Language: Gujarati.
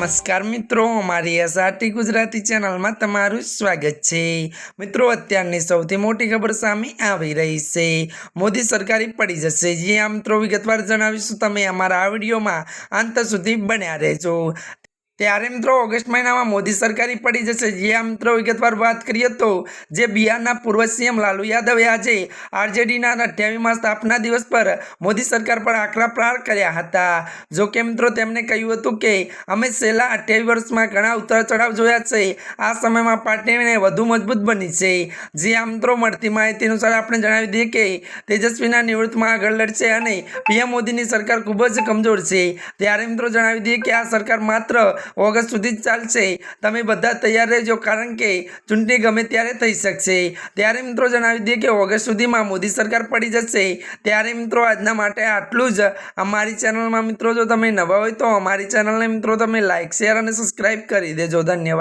નમસ્કાર મિત્રો અમારી એસઆરટી ગુજરાતી ચેનલમાં તમારું સ્વાગત છે. મિત્રો, અત્યારની સૌથી મોટી ખબર સામે આવી રહી છે. મોદી સરકારી પડી જશે. જે આ મિત્રો, વિગતવાર જણાવીશું. તમે અમારા આ વિડીયોમાં અંત સુધી બન્યા રહેજો. ત્યારે મિત્રો ઓગસ્ટ મહિનામાં મોદી સરકારી પડી જશે. જે આ મિત્રો વિગતવાર વાત કરીએ તો જે બિહારના પૂર્વ સીએમ લાલુ યાદવે આજે આરજેડીના અઠ્યાવીસમાં સ્થાપના દિવસ પર મોદી સરકાર પર આકરા પ્રહાર કર્યા હતા. જો કે મિત્રો તેમણે કહ્યું હતું કે અમે છેલ્લા અઠ્યાવીસ વર્ષમાં ઘણા ઉતાર ચઢાવ જોયા છે. આ સમયમાં પાર્ટીને વધુ મજબૂત બની છે. જે આ મિત્રો મળતી માહિતી અનુસાર આપણે જણાવી દઈએ કે તેજસ્વીના નિવૃત્તમાં આગળ લડશે અને પીએમ મોદીની સરકાર ખૂબ જ કમજોર છે. ત્યારે મિત્રો જણાવી દઈએ કે આ સરકાર માત્ર ઓગસ્ટ સુધી જ ચાલશે. તમે બધા તૈયાર રહેજો કારણ કે ચૂંટણી ગમે ત્યારે થઈ શકશે. ત્યારે મિત્રો જણાવી દઈએ કે ઓગસ્ટ સુધીમાં મોદી સરકાર પડી જશે. ત્યારે મિત્રો આજના માટે આટલું જ. અમારી ચેનલમાં મિત્રો જો તમે નવા હોય તો અમારી ચેનલને મિત્રો તમે લાઇક શેર અને સબસ્ક્રાઈબ કરી દેજો. ધન્યવાદ.